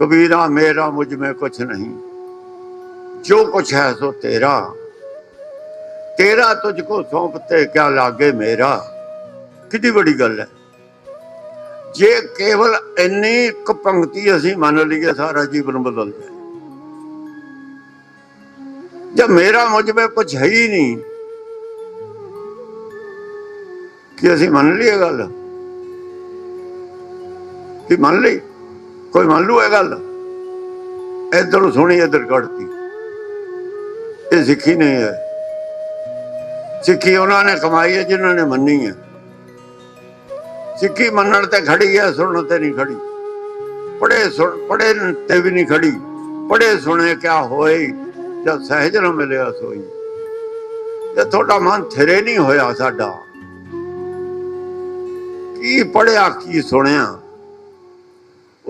ਕਬੀਰਾ, ਮੇਰਾ ਮੁਝ में ਕੁਛ ਨਹੀਂ। ਜੋ ਕੁਛ ਹੈ ਸੋ ਤੇਰਾ। ਤੇਰਾ ਤੁਝ ਕੋ ਸੌਂਪਤੇ ਕਿਆ ਲਾਗੇ ਮੇਰਾ। ਕਿੰਨੀ ਵੱਡੀ ਗੱਲ ਹੈ। ਜੇ ਕੇਵਲ ਇੰਨੀ ਇੱਕ ਪੰਕਤੀ ਅਸੀਂ ਮੰਨ ਲਈਏ, ਸਾਰਾ ਜੀਵਨ ਬਦਲ ਜਾਏ। ਜਦ ਮੇਰਾ ਮੁਝ ਵਿੱਚ ਕੁਝ ਹੈ ਹੀ ਨਹੀਂ। ਕਿ ਅਸੀਂ ਮੰਨ ਲਈਏ ਗੱਲ? ਕਿ ਮੰਨ ਲਈ? ਕੋਈ ਮੰਨ ਲੂ ਇਹ ਗੱਲ? ਇੱਧਰੋਂ ਸੁਣੀ, ਇੱਧਰ ਕੱਢਤੀ। ਇਹ ਸਿੱਖੀ ਨਹੀਂ ਹੈ। ਸਿੱਖੀ ਉਹਨਾਂ ਨੇ ਕਮਾਈ ਹੈ, ਜਿਨ੍ਹਾਂ ਨੇ ਮੰਨੀ ਹੈ। ਸਿੱਖੀ ਮੰਨਣ ਤੇ ਖੜੀ ਹੈ, ਸੁਣਨ ਤੇ ਨਹੀਂ ਖੜੀ। ਪੜੇ ਸੁਣ ਪੜੇ ਤੇ ਵੀ ਨਹੀਂ ਖੜੀ। ਪੜੇ ਸੁਣੇ ਕਿਆ ਹੋਏ, ਜਦ ਸਹਿਜ ਨਾ ਮਿਲਿਆ ਸੋਈ। ਜੇ ਤੁਹਾਡਾ ਮਨ ਥਿਰੇ ਨਹੀਂ ਹੋਇਆ ਸਾਡਾ। ਕੀ ਪੜਿਆ ਕੀ ਸੁਣਿਆ?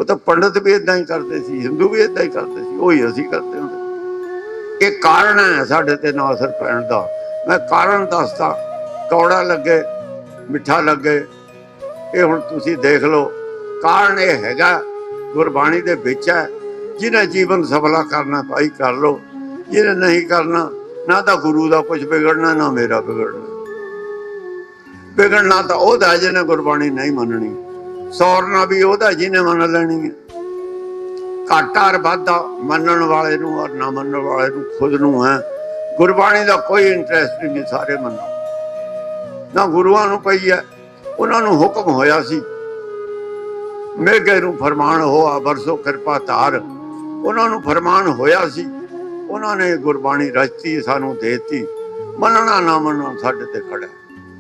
ਉਹ ਤਾਂ ਪੰਡਤ ਵੀ ਇਦਾਂ ਹੀ ਕਰਦੇ ਸੀ, ਹਿੰਦੂ ਵੀ ਇਦਾਂ ਹੀ ਕਰਦੇ ਸੀ, ਉਹੀ ਅਸੀਂ ਕਰਦੇ ਹੁੰਦੇ ਇਹ ਕਾਰਨ ਹੈ ਸਾਡੇ ਤੇ ਨਾ ਅਸਰ ਪੈਣ ਦਾ। ਮੈਂ ਕਾਰਨ ਦੱਸਦਾ, ਕੌੜਾ ਲੱਗੇ, ਮਿੱਠਾ ਲੱਗੇ, ਇਹ ਹੁਣ ਤੁਸੀਂ ਦੇਖ ਲਓ। ਕਾਰਨ ਇਹ ਹੈਗਾ, ਗੁਰਬਾਣੀ ਦੇ ਵਿੱਚ ਹੈ, ਜਿਹਨੇ ਜੀਵਨ ਸਫਲਾ ਕਰਨਾ ਭਾਈ ਕਰ ਲਓ, ਜਿਹਨੇ ਨਹੀਂ ਕਰਨਾ, ਨਾ ਤਾਂ ਗੁਰੂ ਦਾ ਕੁਝ ਵਿਗੜਨਾ, ਨਾ ਮੇਰਾ ਵਿਗੜਨਾ। ਵਿਗੜਨਾ ਤਾਂ ਉਹਦਾ ਜਿਹਨੇ ਗੁਰਬਾਣੀ ਨਹੀਂ ਮੰਨਣੀ। ਸੌਰਨਾ ਵੀ ਉਹਦਾ ਜਿਹਨੇ ਮੰਨ ਲੈਣੀ ਹੈ। ਘਾਟਾ ਔਰ ਮੰਨਣ ਵਾਲੇ ਨੂੰ ਔਰ ਨਾ ਮੰਨਣ ਵਾਲੇ ਨੂੰ ਖੁਦ ਨੂੰ ਹੈ। ਗੁਰਬਾਣੀ ਦਾ ਕੋਈ ਇੰਟਰਸਟ ਨਹੀਂ ਸਾਰੇ ਮੰਨੋ ਨਾ ਗੁਰੂਆਂ ਨੂੰ ਪਈ ਹੈ, ਉਹਨਾਂ ਨੂੰ ਹੁਕਮ ਹੋਇਆ ਸੀ। ਮੇਘੇ ਨੂੰ ਫਰਮਾਨ ਹੋਆ, ਬਰਸੋ ਕਿਰਪਾ ਧਾਰ। ਉਹਨਾਂ ਨੂੰ ਫਰਮਾਨ ਹੋਇਆ ਸੀ। ਉਹਨਾਂ ਨੇ ਗੁਰਬਾਣੀ ਰਚਤੀ, ਸਾਨੂੰ ਦੇਤੀ। ਮੰਨਣਾ ਨਾ ਮੰਨਣਾ ਸਾਡੇ ਤੇ ਖੜਾ